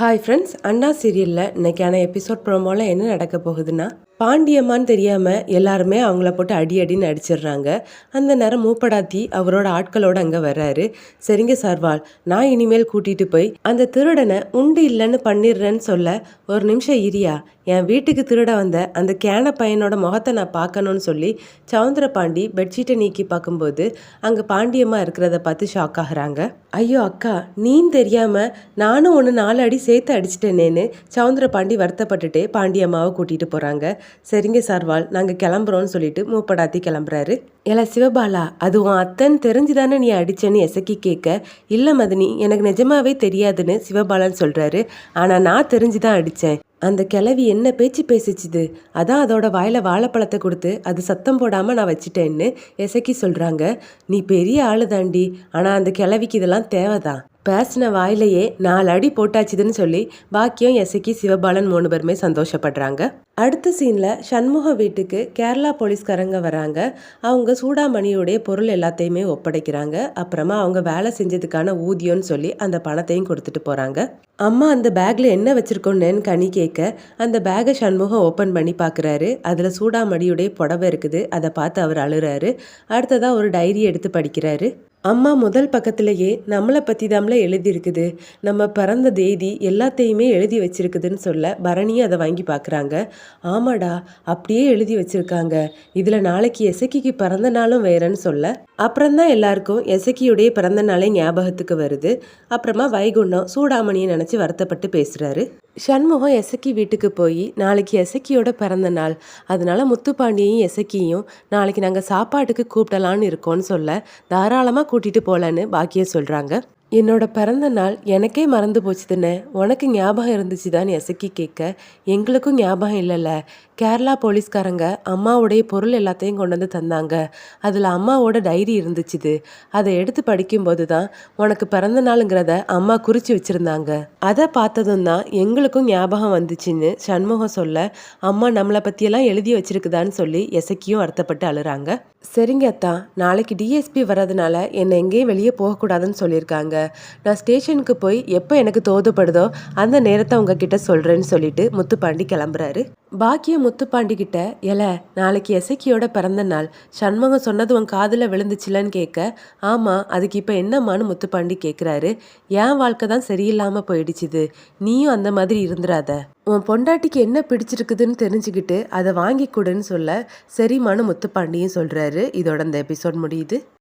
Hi friends அண்ணா சீரியலில் இன்னைக்கான episode ப்ரோமோவில் என்ன நடக்க போகுதுன்னா பாண்டியம்மான்னு தெரியாமல் எல்லாருமே அவங்கள போட்டு அடி அடின்னு அடிச்சிடுறாங்க. அந்த நேரம் மூப்படாத்தி அவரோட ஆட்களோட அங்கே வர்றாரு. சரிங்க சார்வால் நான் இனிமேல் கூட்டிகிட்டு போய் அந்த திருடனை உண்டு இல்லைன்னு பண்ணிடுறேன்னு சொல்ல ஒரு நிமிஷம் இரியா என் வீட்டுக்கு திருட வந்த அந்த கேன பையனோட முகத்தை நான் பார்க்கணும்னு சொல்லி சவுந்தர பாண்டி பெட்ஷீட்டை நீக்கி பார்க்கும்போது அங்கே பாண்டியம்மா இருக்கிறத பார்த்து ஷாக் ஆகுறாங்க. ஐயோ அக்கா நீன்னு தெரியாமல் நானும் ஒன்று நாலு அடி சேர்த்து அடிச்சிட்டேனேன்னு சவுந்தர பாண்டி வருத்தப்பட்டுட்டே பாண்டியம்மாவை கூட்டிகிட்டு போகிறாங்க சரிங்க சார்வால் நாங்கள் கிளம்புறோன்னு சொல்லிட்டு மூப்படாத்தி கிளம்புறாரு. ஏல சிவபாலா அது உன் அத்தன் தெரிஞ்சுதானே நீ அடிச்சேன்னு எசக்கி கேட்க இல்லை மதினி எனக்கு நிஜமாவே தெரியாதுன்னு சிவபாலன் சொல்கிறாரு ஆனால் நான் தெரிஞ்சுதான் அடித்தேன் அந்த கிளவி என்ன பேச்சு பேசிச்சுது? அதான் அதோட வாயில வாழைப்பழத்தை கொடுத்து அது சத்தம் போடாமல் நான் வச்சிட்டேன்னு எசக்கி சொல்கிறாங்க நீ பெரிய ஆளு தாண்டி ஆனால் அந்த கிளவிக்கு இதெல்லாம் தேவைதான். பேசின வாயிலையே நாலு அடி போட்டாச்சுதுன்னு சொல்லி பாக்கியம் எசக்கி சிவபாலன் மூணு பேருமே சந்தோஷப்படுறாங்க. அடுத்த சீனில் சண்முக வீட்டுக்கு கேரளா போலீஸ்காரங்க வராங்க. அவங்க சூடாமணியோடைய பொருள் எல்லாத்தையுமே ஒப்படைக்கிறாங்க. அப்புறமா அவங்க வேலை செஞ்சதுக்கான ஊதியம்னு சொல்லி அந்த பணத்தையும் கொடுத்துட்டு போகிறாங்க அம்மா அந்த பேக்கில் என்ன வச்சுருக்கோன்னு கனி கேட்க அந்த பேக்கை சண்முகம் ஓப்பன் பண்ணி பார்க்குறாரு அதில் சூடாமணியுடைய புடவை இருக்குது. அதை பார்த்து அவர் அழுகிறாரு அடுத்ததாக ஒரு டைரி எடுத்து படிக்கிறாரு. அம்மா முதல் பக்கத்திலேயே நம்மளை பற்றி தாம்ல எழுதியிருக்குது. நம்ம பிறந்த தேதி எல்லாத்தையுமே எழுதி வச்சிருக்குதுன்னு சொல்ல பரணியும் அதை வாங்கி பார்க்குறாங்க ஆமாடா அப்படியே எழுதி வச்சிருக்காங்க. இதில் நாளைக்கு எசக்கிக்கு பிறந்த நாளும் வேறன்னு சொல்ல அப்புறம்தான் எல்லாருக்கும் எசக்கியுடைய பிறந்த நாளே ஞாபகத்துக்கு வருது. அப்புறமா வைகுண்டம் சூடாமணியை நினச்சி வருத்தப்பட்டு பேசுகிறாரு சண்முகம் எசக்கி வீட்டுக்கு போய் நாளைக்கு எசக்கியோட பிறந்த நாள். அதனால முத்துப்பாண்டியையும் எசக்கியும் நாளைக்கு நாங்கள் சாப்பாட்டுக்கு கூப்பிடலான்னு இருக்கோம்னு சொல்ல தாராளமாக கூட்டிட்டு போகலான்னு பாக்கிய சொல்கிறாங்க என்னோட பிறந்த நாள் எனக்கே மறந்து போச்சுதுன்னு உனக்கு ஞாபகம் இருந்துச்சுதான்னு எசக்கி கேட்க எங்களுக்கும் ஞாபகம் இல்லைல்ல கேரளா போலீஸ்காரங்க அம்மாவுடைய பொருள் எல்லாத்தையும் கொண்டு வந்து தந்தாங்க. அதில் அம்மாவோட டைரி இருந்துச்சுது. அதை எடுத்து படிக்கும்போது தான் உனக்கு பிறந்த நாளுங்கிறத அம்மா குறித்து வச்சுருந்தாங்க. அதை பார்த்ததும் தான் எங்களுக்கும் ஞாபகம் வந்துச்சுன்னு சண்முகம் சொல்ல அம்மா நம்மளை பற்றியெல்லாம் எழுதி வச்சிருக்குதான்னு சொல்லி எசக்கியும் வருத்தப்பட்டு அழுறாங்க. சரிங்க அத்தா நாளைக்கு டிஎஸ்பி வர்றதுனால என்னை எங்கேயும் வெளியே போகக்கூடாதுன்னு சொல்லியிருக்காங்க. நான் ஸ்டேஷனுக்கு போய் எப்போ எனக்கு தோதுப்படுதோ அந்த நேரத்தை உங்ககிட்ட சொல்கிறேன்னு சொல்லிட்டு முத்துப்பாண்டி கிளம்புறாரு. பாக்கிய முத்துப்பாண்டி கிட்ட எல நாளைக்கு எசக்கியோட பிறந்த நாள். சண்முகம் சொன்னது உன் காதில் விழுந்துச்சுலன்னு கேட்க ஆமாம் அதுக்கு இப்போ என்னம்மான்னு முத்துப்பாண்டி கேட்குறாரு என் வாழ்க்கை தான் சரியில்லாமல் போயிடுச்சுது நீயும் அந்த மாதிரி இருந்துடாத உன் பொண்டாட்டிக்கு என்ன பிடிச்சிருக்குதுன்னு தெரிஞ்சுக்கிட்டு அதை வாங்கி கொடுன்னு சொல்ல சரிம்மான்னு முத்துப்பாண்டியும் சொல்கிறாரு இதோட இந்த எபிசோட் முடியுது.